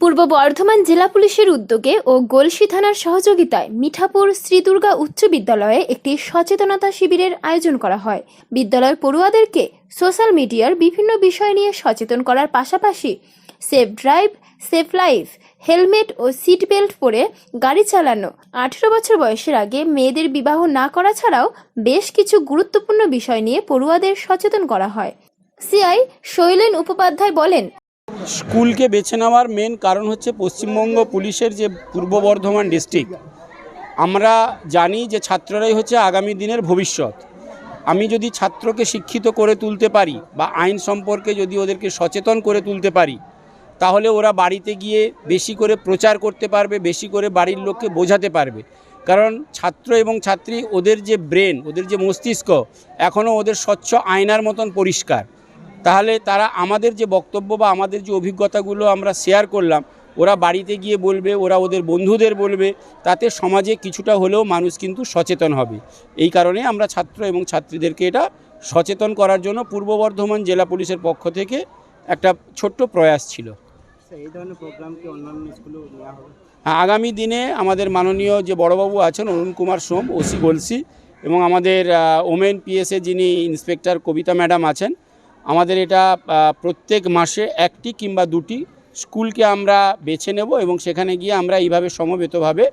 পূর্ব বর্ধমান জেলা পুলিশের উদ্যোগে ও গলসি থানার সহযোগিতায় মিঠাপুর শ্রীদুর্গা উচ্চ বিদ্যালয়ে একটি সচেতনতা শিবিরের আয়োজন করা হয়। বিদ্যালয়ের পড়ুয়াদেরকে সোশ্যাল মিডিয়ার বিভিন্ন বিষয় নিয়ে সচেতন করার পাশাপাশি safe drive, safe life, helmet ও সিট বেল্ট পরে গাড়ি চালানো, আঠেরো বছর বয়সের আগে মেয়েদের বিবাহ না করা ছাড়াও বেশ কিছু গুরুত্বপূর্ণ বিষয় নিয়ে পড়ুয়াদের সচেতন করা হয়। সিআই শৈলেন উপাধ্যায় বলেন স্কুলকে বেছে নেওয়ার মেন কারণ হচ্ছে পশ্চিমবঙ্গ পুলিশের যে পূর্ব বর্ধমান ডিস্ট্রিক্ট আমরা জানি যে ছাত্ররাই হচ্ছে আগামী দিনের ভবিষ্যৎ। আমি যদি ছাত্রকে শিক্ষিত করে তুলতে পারি বা আইন সম্পর্কে যদি ওদেরকে সচেতন করে তুলতে পারি, তাহলে ওরা বাড়িতে গিয়ে বেশি করে প্রচার করতে পারবে, বেশি করে বাড়ির লোককে বোঝাতে পারবে। কারণ ছাত্র এবং ছাত্রী ওদের যে ব্রেন ওদের যে মস্তিষ্ক, এখনও ওদের স্বচ্ছ আয়নার মতন পরিষ্কার। তাহলে তারা আমাদের যে বক্তব্য বা আমাদের যে অভিজ্ঞতাগুলো আমরা শেয়ার করলাম ওরা বাড়িতে গিয়ে বলবে ওরা ওদের বন্ধুদের বলবে তাতে সমাজে কিছুটা হলেও মানুষ কিন্তু সচেতন হবে। এই কারণে আমরা ছাত্র এবং ছাত্রীদেরকে এটা সচেতন করার জন্য পূর্ব বর্ধমান জেলা পুলিশের পক্ষ থেকে একটা ছোট্ট প্রয়াস ছিল। হবে? হ্যাঁ, আগামী দিনে আমাদের মাননীয় যে বড়বাবু আছেন অরুণ কুমার সোম ওসি গলসি এবং আমাদের ওমেন পিএসএ যিনি ইন্সপেক্টর কবিতা ম্যাডাম আছেন আমাদের এটা প্রত্যেক মাসে একটি কিংবা দুটি স্কুলকে আমরা বেছে নেব এবং সেখানে গিয়ে আমরা এইভাবে সমবেতভাবে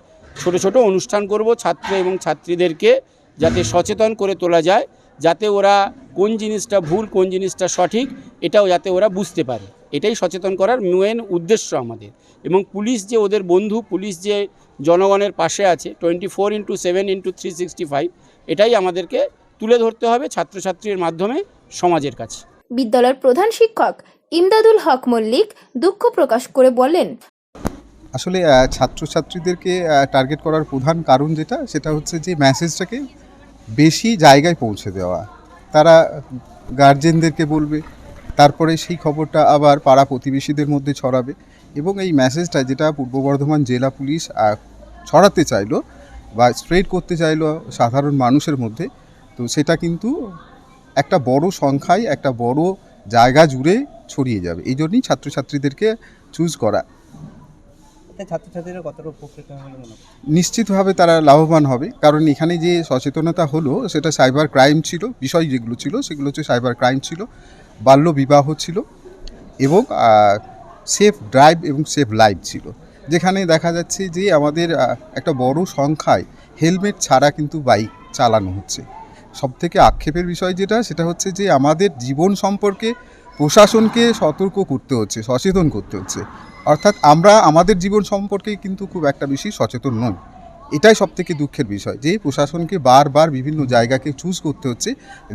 ছোট ছোট অনুষ্ঠান করব ছাত্র এবং ছাত্রীদেরকে যাতে সচেতন করে তোলা যায়, যাতে ওরা কোন জিনিসটা ভুল, কোন জিনিসটা সঠিক, এটাও যাতে ওরা বুঝতে পারে। এটাই সচেতন করার মেন উদ্দেশ্য আমাদের। এবং পুলিশ যে ওদের বন্ধু, পুলিশ যে জনগণের পাশে আছে, twenty four into seven into three sixty five, এটাই আমাদেরকে তুলে ধরতে হবে ছাত্রছাত্রীর মাধ্যমে সমাজের কাছে। বিদ্যালয়ের প্রধান শিক্ষক ইমদাদুল হক মল্লিক দুঃখ প্রকাশ করে বলেন। আসলে ছাত্রছাত্রীদেরকে টার্গেট করার প্রধান কারণ যেটা, সেটা হচ্ছে যে মেসেজটাকে বেশি জায়গায় পৌঁছে দেওয়া। তারা গার্জেনদেরকে বলবে, তারপরে সেই খবরটা আবার পাড়া প্রতিবেশীদের মধ্যে ছড়াবে এবং এই মেসেজটা যেটা পূর্ব বর্ধমান জেলা পুলিশ ছড়াতে চাইলো বা স্প্রেড করতে চাইলো সাধারণ মানুষের মধ্যে, তো সেটা কিন্তু একটা বড় সংখ্যায় একটা বড় জায়গা জুড়ে ছড়িয়ে যাবে। এই জন্যই ছাত্রছাত্রীদেরকে চুজ করা। ছাত্রছাত্রীরা কতটা উপকৃত হবে বলে? নিশ্চিতভাবে তারা লাভবান হবে। কারণ এখানে যে সচেতনতা হলো সেটা সাইবার ক্রাইম ছিল। বিষয় যেগুলো ছিল সেগুলো হচ্ছে সাইবার ক্রাইম ছিল। বাল্য বিবাহ ছিল। এবং সেফ ড্রাইভ এবং সেফ লাইফ ছিল। যেখানে দেখা যাচ্ছে যে আমাদের একটা বড় সংখ্যায় হেলমেট ছাড়া কিন্তু বাইক চালানো হচ্ছে। সবথেকে আক্ষেপের বিষয় যেটা, সেটা হচ্ছে যে আমাদের জীবন সম্পর্কে প্রশাসনকে সতর্ক করতে হচ্ছে, সচেতন করতে হচ্ছে। অর্থাৎ আমরা আমাদের জীবন সম্পর্কে কিন্তু খুব একটা বেশি সচেতন নই। এটাই সব থেকে দুঃখের বিষয়, যে প্রশাসনকে বারবার বিভিন্ন জায়গাকে চুজ করতে হচ্ছে,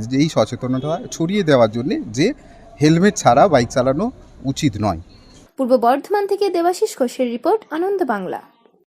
যে এই সচেতনতা ছড়িয়ে দেওয়ার জন্যে যে হেলমেট ছাড়া বাইক চালানো উচিত নয়। পূর্ব বর্ধমান থেকে দেবাশিস ঘোষের রিপোর্ট, আনন্দ বাংলা।